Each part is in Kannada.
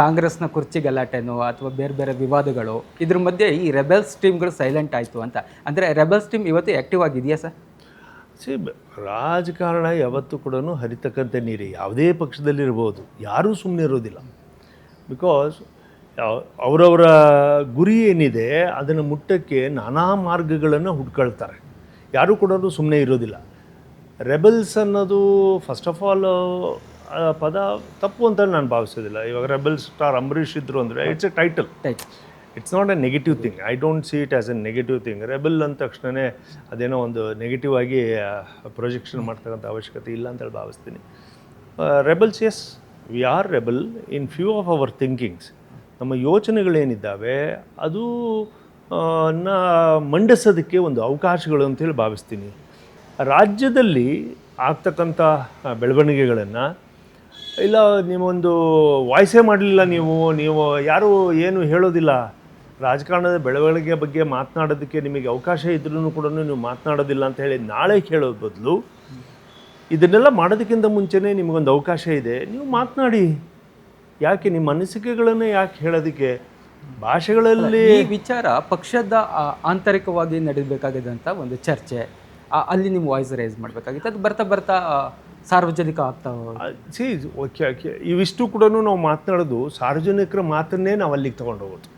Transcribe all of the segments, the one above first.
ಕಾಂಗ್ರೆಸ್ನ ಕುರ್ಚಿ ಗಲಾಟೆನೋ ಅಥವಾ ಬೇರೆ ಬೇರೆ ವಿವಾದಗಳು, ಇದ್ರ ಮಧ್ಯೆ ಈ ರೆಬೆಲ್ಸ್ ಟೀಮ್ಗಳು ಸೈಲೆಂಟ್ ಆಯಿತು ಅಂತ. ಅಂದರೆ ರೆಬೆಲ್ಸ್ ಟೀಮ್ ಇವತ್ತು ಆ್ಯಕ್ಟಿವ್ ಆಗಿದೆಯಾ ಸರ್? ಸಿ ರಾಜಕಾರಣ ಯಾವತ್ತೂ ಕೂಡ ಹರಿತಕ್ಕಂಥ ನೀರು. ಯಾವುದೇ ಪಕ್ಷದಲ್ಲಿರ್ಬೋದು. ಯಾರೂ ಸುಮ್ಮನೆ ಇರೋದಿಲ್ಲ. ಬಿಕಾಸ್ ಅವರವರ ಗುರಿ ಏನಿದೆ, ಅದನ್ನು ಮುಟ್ಟಕ್ಕೆ ನಾನಾ ಮಾರ್ಗಗಳನ್ನು ಹುಡ್ಕೊಳ್ತಾರೆ. ಯಾರೂ ಕೂಡ ಸುಮ್ಮನೆ ಇರೋದಿಲ್ಲ. ರೆಬಲ್ಸ್ ಅನ್ನೋದು ಫಸ್ಟ್ ಆಫ್ ಆಲ್ ಪದ ತಪ್ಪು ಅಂತ ನಾನು ಭಾವಿಸೋದಿಲ್ಲ. ಇವಾಗ ರೆಬೆಲ್ ಸ್ಟಾರ್ ಅಂಬರೀಷ್ ಇದ್ರು ಅಂದರೆ it's a title it's not a negative thing I don't see it as a negative thing rebel ಅಂದ ತಕ್ಷಣವೇ ಅದೇನೋ ಒಂದು ನೆಗೆಟಿವ್ ಆಗಿ ಪ್ರೊಜೆಕ್ಷನ್ ಮಾಡ್ತಕ್ಕಂಥ ಅವಶ್ಯಕತೆ ಇಲ್ಲ ಅಂತೇಳಿ ಭಾವಿಸ್ತೀನಿ. Rebels yes we are rebel in few of our thinkings ನಮ್ಮ ಯೋಚನೆಗಳೇನಿದ್ದಾವೆ ಅದು ನ ಮಂಡಿಸೋದಕ್ಕೆ ಒಂದು ಅವಕಾಶಗಳು ಅಂತೇಳಿ ಭಾವಿಸ್ತೀನಿ. ರಾಜ್ಯದಲ್ಲಿ ಆಗ್ತಕ್ಕಂಥ ಬೆಳವಣಿಗೆಗಳನ್ನು ಇಲ್ಲ ನೀವೊಂದು ವಾಯ್ಸೇ ಮಾಡಲಿಲ್ಲ ನೀವು. ನೀವು ಯಾರೂ ಏನು ಹೇಳೋದಿಲ್ಲ. ರಾಜಕಾರಣದ ಬೆಳವಣಿಗೆ ಬಗ್ಗೆ ಮಾತನಾಡೋದಕ್ಕೆ ನಿಮಗೆ ಅವಕಾಶ ಇದ್ರೂ ಕೂಡ ನೀವು ಮಾತನಾಡೋದಿಲ್ಲ ಅಂತ ಹೇಳಿ ನಾಳೆ ಕೇಳೋದ್ ಬದಲು ಇದನ್ನೆಲ್ಲ ಮಾಡೋದಕ್ಕಿಂತ ಮುಂಚೆನೇ ನಿಮಗೊಂದು ಅವಕಾಶ ಇದೆ. ನೀವು ಮಾತನಾಡಿ. ಯಾಕೆ ನಿಮ್ಮ ಅನಿಸಿಕೆಗಳನ್ನು ಯಾಕೆ ಹೇಳೋದಕ್ಕೆ? ಭಾಷೆಗಳಲ್ಲಿ ವಿಚಾರ ಪಕ್ಷದ ಆಂತರಿಕವಾಗಿ ನಡೀಬೇಕಾಗಿದ್ದಂಥ ಒಂದು ಚರ್ಚೆ. ಅಲ್ಲಿ ನಿಮ್ಮ ವಾಯ್ಸ್ ರೈಸ್ ಮಾಡಬೇಕಾಗಿತ್ತು. ಅದು ಬರ್ತಾ ಬರ್ತಾ ಸಾರ್ವಜನಿಕ ಆಗ್ತಾ. See okay okay. ಇವಿಷ್ಟು ಕೂಡ ನಾವು ಮಾತನಾಡೋದು ಸಾರ್ವಜನಿಕರ ಮಾತನ್ನೇ ನಾವು ಅಲ್ಲಿಗೆ ತಗೊಂಡು ಹೋಗೋದು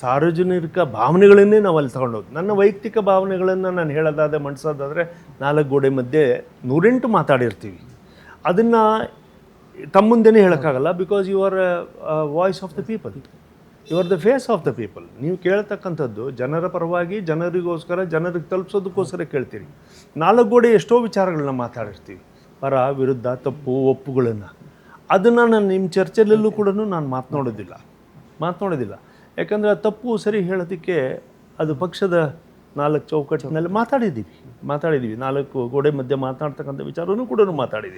ಸಾರ್ವಜನಿಕ ಭಾವನೆಗಳನ್ನೇ ನಾವು ಅಲ್ಲಿ ಹೋಗೋದು ನನ್ನ ವೈಯಕ್ತಿಕ ಭಾವನೆಗಳನ್ನು ನಾನು ಹೇಳೋದಾದ ಮಂಡಿಸೋದಾದರೆ ನಾಲ್ಕು ಗೋಡೆ ಮಧ್ಯೆ ನೂರೆಂಟು ಮಾತಾಡಿರ್ತೀವಿ. ಅದನ್ನು ತಮ್ಮ ಮುಂದೆನೇ ಹೇಳೋಕ್ಕಾಗಲ್ಲ because you are voice of the people you are the face of the people ನೀವು ಕೇಳ್ತಕ್ಕಂಥದ್ದು ಜನರ ಪರವಾಗಿ, ಜನರಿಗೋಸ್ಕರ, ಜನರಿಗೆ ತಲುಪಿಸೋದಕ್ಕೋಸ್ಕರ ಕೇಳ್ತೀರಿ. ನಾಲ್ಕು ಗೋಡೆ ಎಷ್ಟೋ ವಿಚಾರಗಳನ್ನ ಮಾತಾಡಿರ್ತೀವಿ. ಪರ, ವಿರುದ್ಧ, ತಪ್ಪು, ಒಪ್ಪುಗಳನ್ನು. ಅದನ್ನು ನಾನು ನಿಮ್ಮ ಚರ್ಚೆಯಲ್ಲೂ ಕೂಡ ನಾನು ಮಾತನಾಡೋದಿಲ್ಲ. ಮಾತನಾಡೋದಿಲ್ಲ. ಯಾಕಂದರೆ ತಪ್ಪು ಸರಿ ಹೇಳೋದಕ್ಕೆ ಅದು ಪಕ್ಷದ ನಾಲ್ಕು ಚೌಕಟ್ಟಿನಲ್ಲಿ ಮಾತಾಡಿದ್ದೀವಿ ಮಾತಾಡಿದ್ದೀವಿ ನಾಲ್ಕು ಗೋಡೆ ಮಧ್ಯೆ ಮಾತನಾಡ್ತಕ್ಕಂಥ ವಿಚಾರವೂ ಕೂಡ ಮಾತಾಡಿದ್ದೀವಿ